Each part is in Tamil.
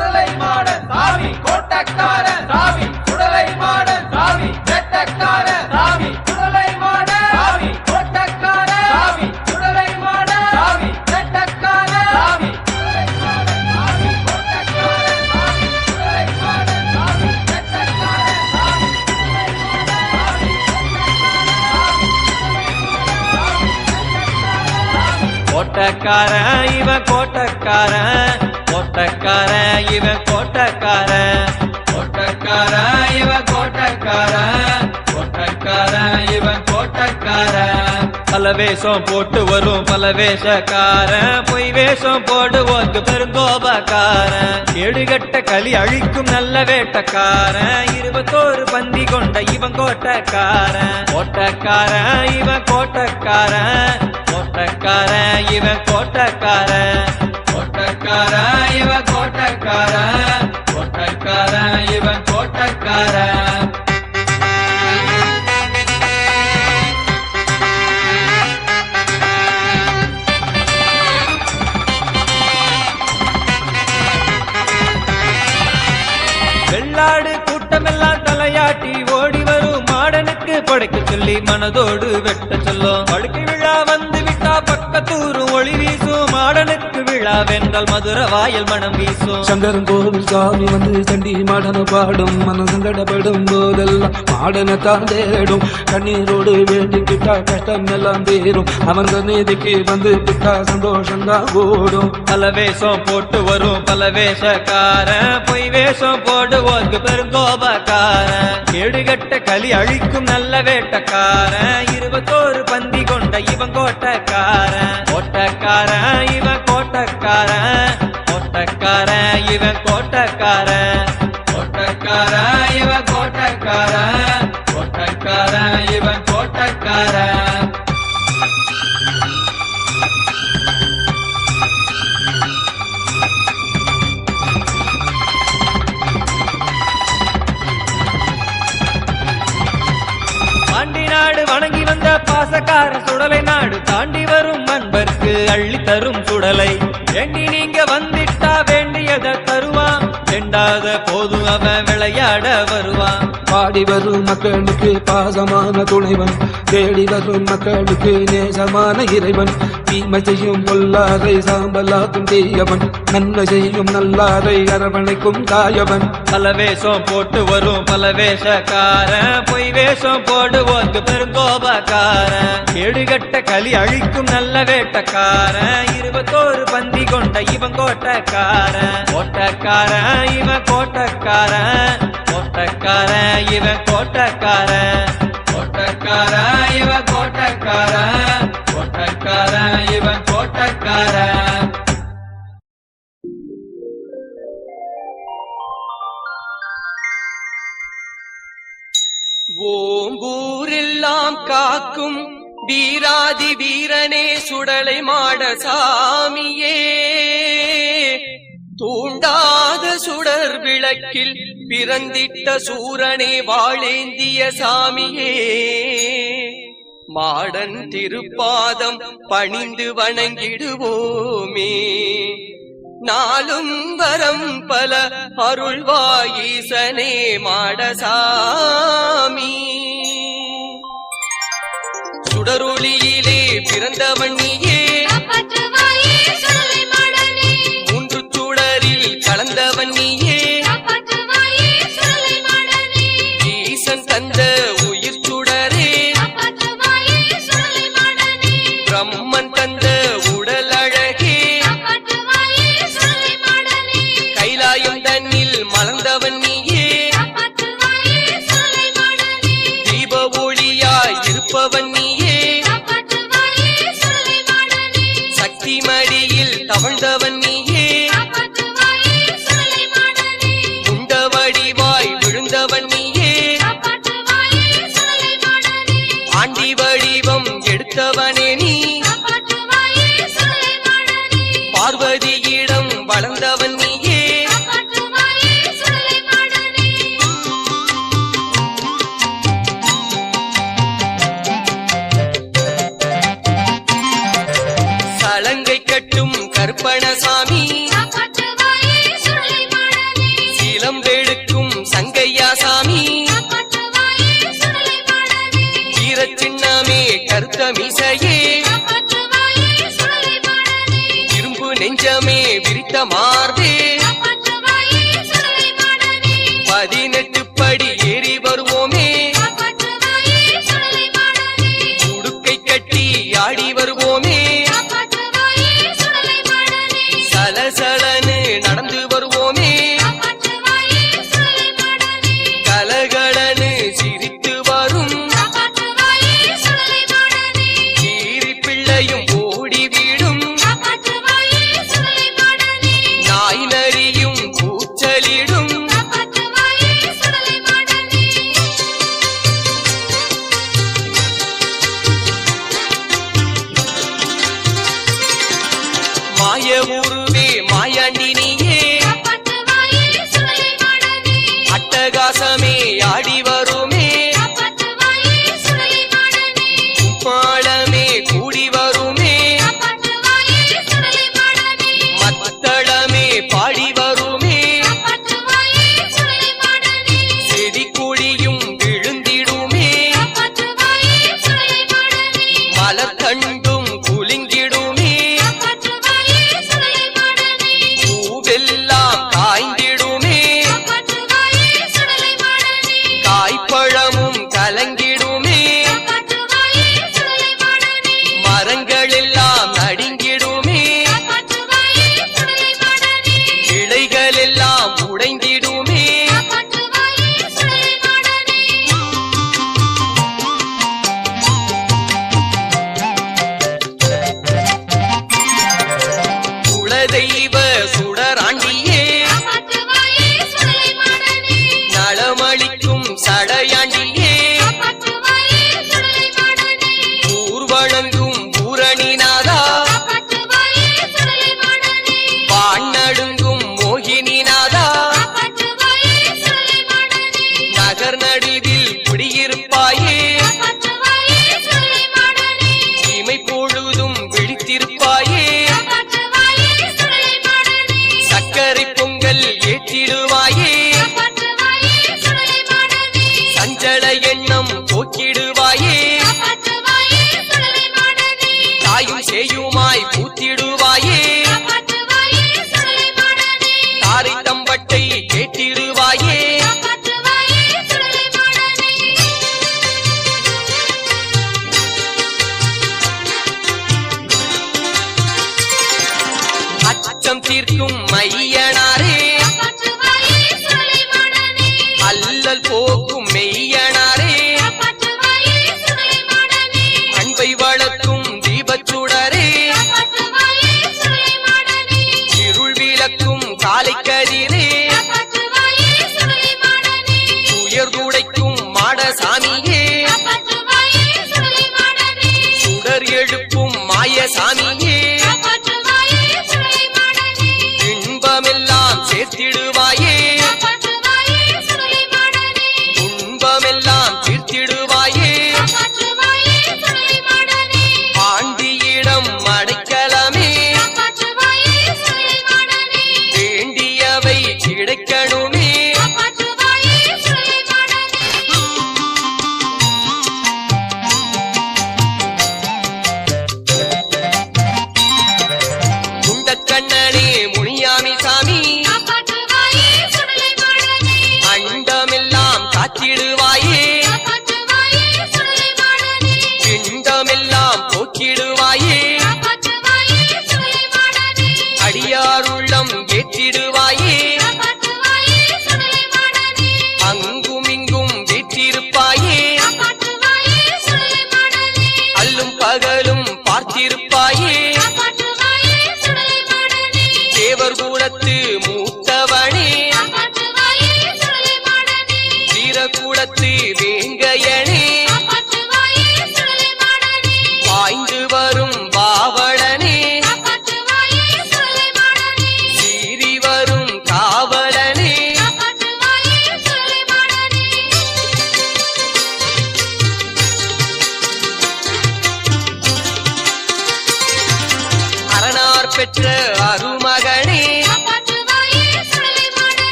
சுடலை மாடன் சாமி கோட்டக்காரன் சாமி சுடலை மாடன் சாமி வெட்டக்காரன் சாமி சுடலை மாடன் சாமி சாமி சுடலை மாடன் சாமி சாமி கோட்டக்காரன் இவன் கோட்டக்காரன் கோட்டக்கார இவ கோட்டக்கார கோட்டக்கார இவ கோட்டக்கார கோட்டக்கார இவ கோட்டக்கார பல வேஷம் போட்டு வரும் பல வேஷக்கார பொய் வேஷம் போடுவோக்கு பெருங்கோபக்கார கேடுகட்ட களி அழிக்கும் நல்ல வேட்டக்கார இருபத்தோரு பந்தி கொண்ட இவன் கோட்டக்கார கோட்டக்கார இவன் கோட்டக்கார கோட்டக்கார இவன் கோட்டக்கார கோட்டக்கார இவன் கோட்டக்கார கோட்டக்கார இவன் கோட்டக்கார வெள்ளாடு கூட்டமெல்லாம் தலையாட்டி ஓடி வரும். மாடனுக்கு படைக்க சொல்லி மனதோடு வெட்ட சொல்லும். படுக்கை மாடனுக்கு விழா வென்றால் மதுர வாயல் மனம் வீசும். சங்கரன் கோவில் சாமி வந்து சண்டி மாடன பாடும். மன சங்கடப்படும் போதெல்லாம் மாடனை தான் தேடும் கண்ணீரோடு வேண்டிக்கிட்டா கஷ்டம் எல்லாம் தீரும். அமர்ந்த நீதிக்கு வந்து விட்டா சந்தோஷம் தான் கூடும் பல வேஷம் போட்டு வரும். பல வேஷக்காரன் பொய் வேஷம் போடுவோர்க்கு பெருங்கோபக்காரன். கேடுகட்ட களி அழிக்கும் நல்ல வேட்டக்காரன். இருபத்தோரு பந்தி கொண்ட இவன் கோட்டக்காரன். கோட்டக்காரன் இவன் கோட்டக்காரன் கோட்டக்காரன் இவன் கோட்டக்காரன். கோட்டக்காரன் இவன் கோட்டக்காரன். கோட்டக்காரன் இவன் கோட்டக்காரன். நாடு வணங்கி வந்த பாசக்கார சுடலை நாடு தாண்டி வரும் அன்பர்க்கு அள்ளி தரும் சுடலை. வேண்டி நீங்க வந்துட்டா வேண்டியத தருவான். செண்டாத போது அவன் விளையாட வருவான். பாடி வரும் மக்களுக்கு பாசமான துணைவன். தேடி வரும் மக்களுக்கு நேசமான இறைவன். தீமை செய்யும் பொல்லாரை சாம்பலாக்கும் தீயவன் நன்மை செய்யும் நல்லாரை அரவணைக்கும் தாயவன். பல வேஷம் போட்டு வரும் பல வேஷக்காரன் பொய் வேஷம் போடுவோர்க்கு பெருங்கோபக்கார. கேடுகட்ட களி அழிக்கும் நல்ல வேட்டக்கார இருபத்தோரு பந்தி கொண்ட இவன் கோட்டக்கார. கோட்டக்கார இவன் கோட்டக்கார. கோட்டக்கார இவன் கோட்டக்கார. கோட்டக்கார இவன் கோட்டக்கார. கோட்டக்காரன் இவன் கோட்டக்காரன் ஓம்பூரெல்லாம் காக்கும் வீராதி வீரனே சுடலை மாட சாமியே. தூண்டாத சுடர் விளக்கில் பிறந்திட்ட சூரனே வாழேந்திய சாமியே. மாடன் திருப்பாதம் பணிந்து வணங்கிடுவோமே. நாளும் வரம் பல அருள்வாயீசனே மாடசாமி. சுடரொளியிலே பிறந்தவன் நீயே. மூன்று சுடரில் கலந்தவன் நீயே. சுவாமி சிலம்பெழுக்கும் சங்கையா சாமி ஈரச்சின்னமே கருத்த மீசையே. இரும்பு நெஞ்சமே விரித்த மார்பு. மாடனே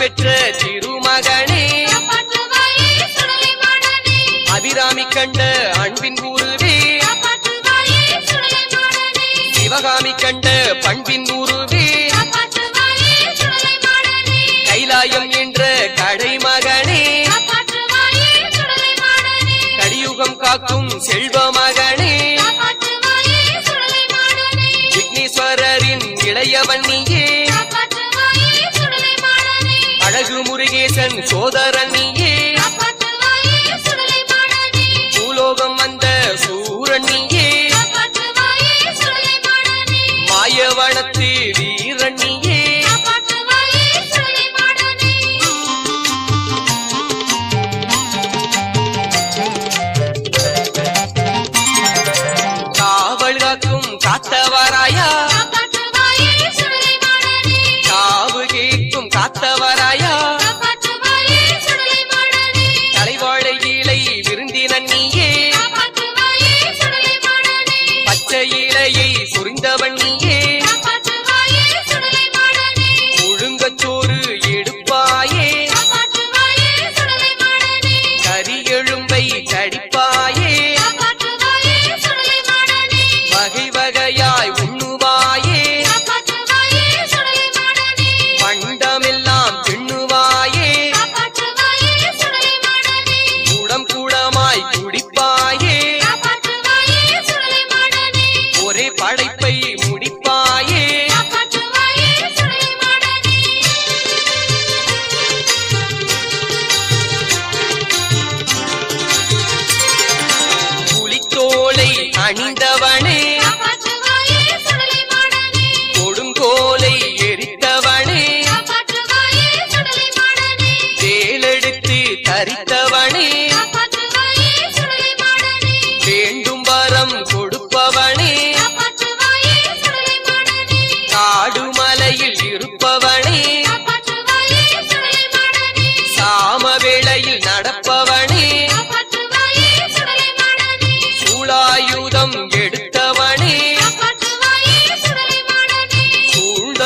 பெற்ற திருமகனே. அபிராமி கண்ட அன்பின் உருவே சிவகாமி கண்ட பண்பின் உருவே கைலாயம் என்ற கடைமகனே. கலியுகம் காக்கும் செல்வ சோதரன்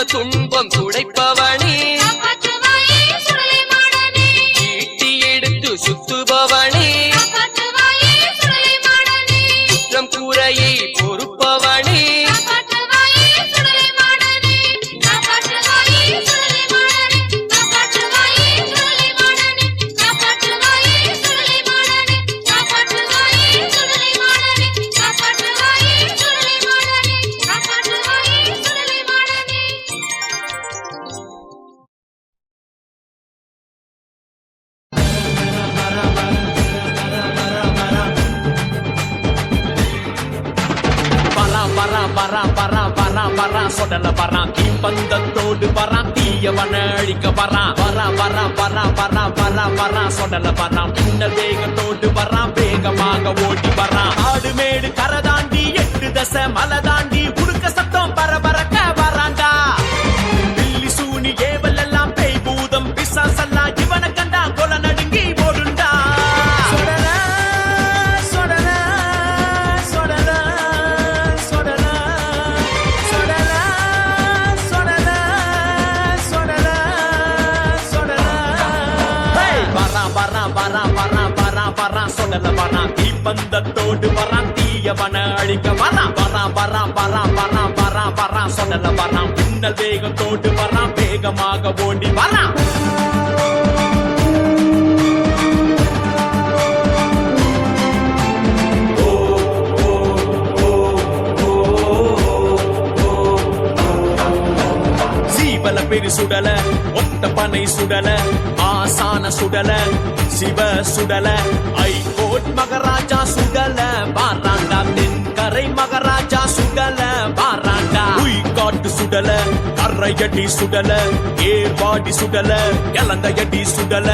துன்பம் துடைப்பவன். வரான் வரான் வரான் வரான் சொன்னல வரான் மின்னல் வேகத்தோடு வரான் வேகமாக ஓடி வரான் பெரு சுடல ஒத்த பனை சுடல ஆசான சுடல சிவ சுடல. ஐ கோட் மகராஜா சுடல பாராண்டா கரை மகராஜா சுடல பாராண்டா உய் காட்டு சுடல கரையடி சுடல ஏர்வாடி சுடல இளந்தையடி சுடல.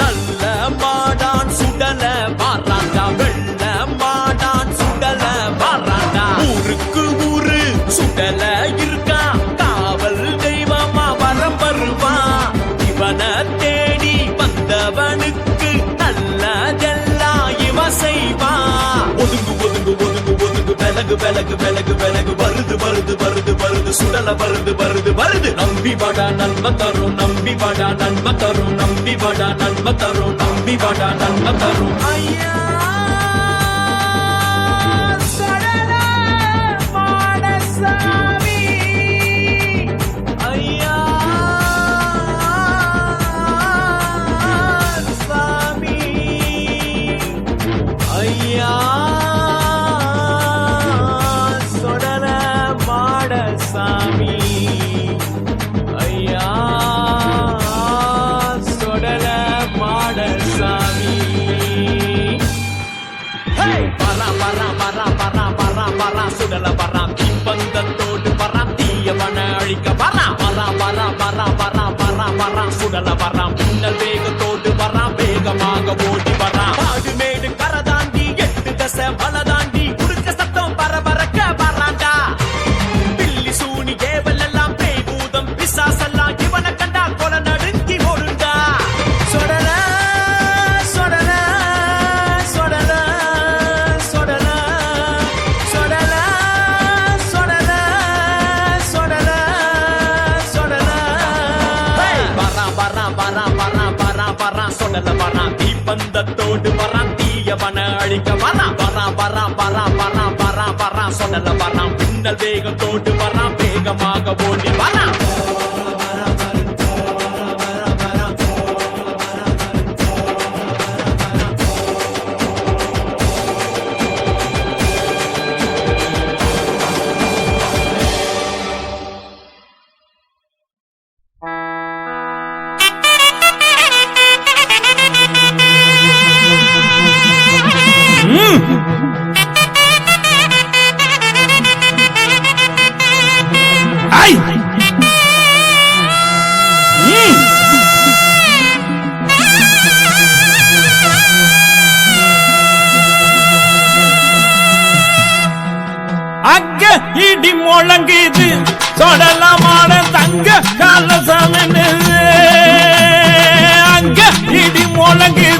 நல்ல மாடான் சுடல பாராண்டா வெள்ள மாடான் சுடல பாராண்டா ஊருக்கு ஊரு சுடல விலகு விலகு விலகு வருது வருது வருது வருது. சுடல வருது வருது வருது. நம்பி வாடா நன்ம தரும். நம்பி வாடா நன்ம தரும். நம்பி வாடா நன்ம தரும். நம்பி வாடா நன்ம தரும். ஐயா. வரா சுடல வரா தீப்பந்தத்தோடு வரா தீயவன அழிக்க வரா வரா வரா வரா வரா வரா வரா சுடல வரா மின்னல் வேகத்தோடு வரா வேகமாக ஓடி மன அழிக்க வரான் வரான் வரான் வரான் வரான் வரான் வரான் சொன்னல வரான் பின்னல் வேகம் தோண்டு வரான் வேகமாக ஓடி வரான் இடி முழங்குது. தொடலமான தங்க காலசாமி அங்க இடி முழங்குது.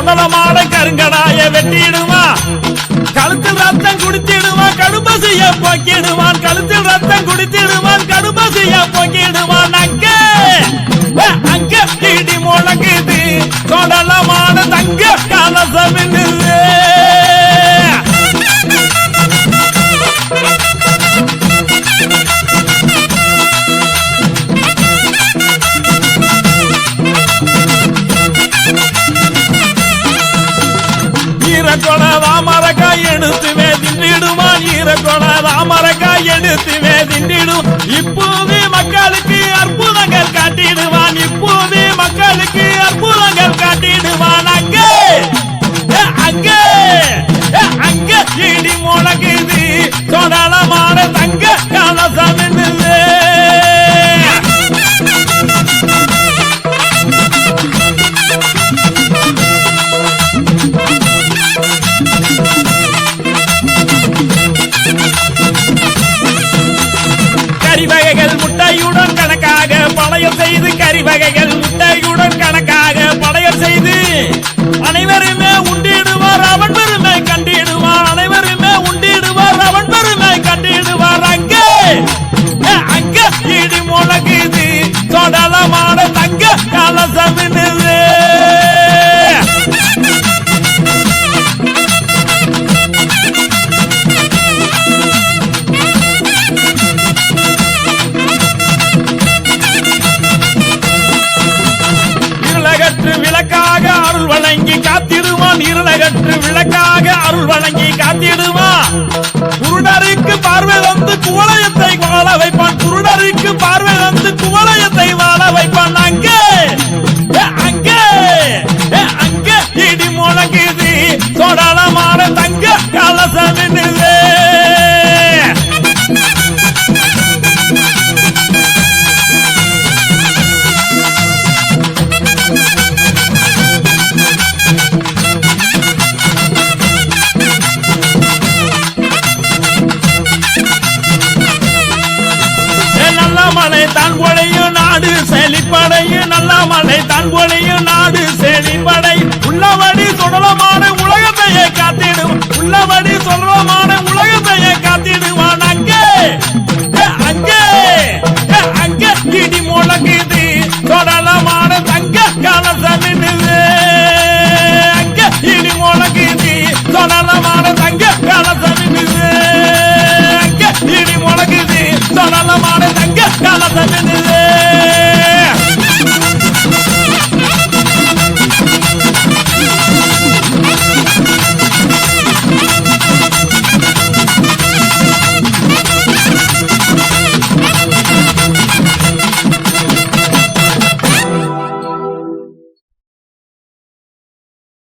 பொன்னலமான கருங்கடாய வெட்டிடுவான். கழுத்தில் ரத்தம் குடித்திடுவான். கடும்பசிய போக்கிடுவான். கழுத்தில் ரத்தம் குடித்திடுவான். கடும்பசிய போக்கிடுவான். அங்க அங்க பிடி முழங்குது. தொடலமான தங்க கலசமின்னு ராமரக்காய் எடுத்துவே திண்டிடுமா ஈரக்கோண ராமரக்காய் எடுத்துவே திண்டிடும் இப்போது மக்களுக்கு அற்புதங்கள் காட்டிடுவான் இப்போது மக்களுக்கு அற்புதங்கள் காட்டிடுவான். அங்கே! அங்கே! அங்கே! இடி முழங்குது சொடலமான தங்க முட்டையுடன் கணக்காக பழையம் செய்து கறிவகைகள் முட்டையுடன் கணக்காக பழையம் செய்து அனைவருமே உண்டிடுவார் அவன் பெருமை கண்டிடுவார் அனைவருமே உண்டிடுவார் அவன் பெருமை கண்டிடுவார். அங்கே அங்கே இடி முழங்குது தொடலமான தங்க கலசமின் அருள் வழங்கி காத்திடுவான் குருடருக்கு பார்வை வந்து குவளையத்தை வாழ வைப்பான். குருடருக்கு பார்வை வந்து குவளையத்தை வாழ வைப்பான். அங்கே அங்கே அங்கே. இடி முழங்குது தொடல உள்ளபடி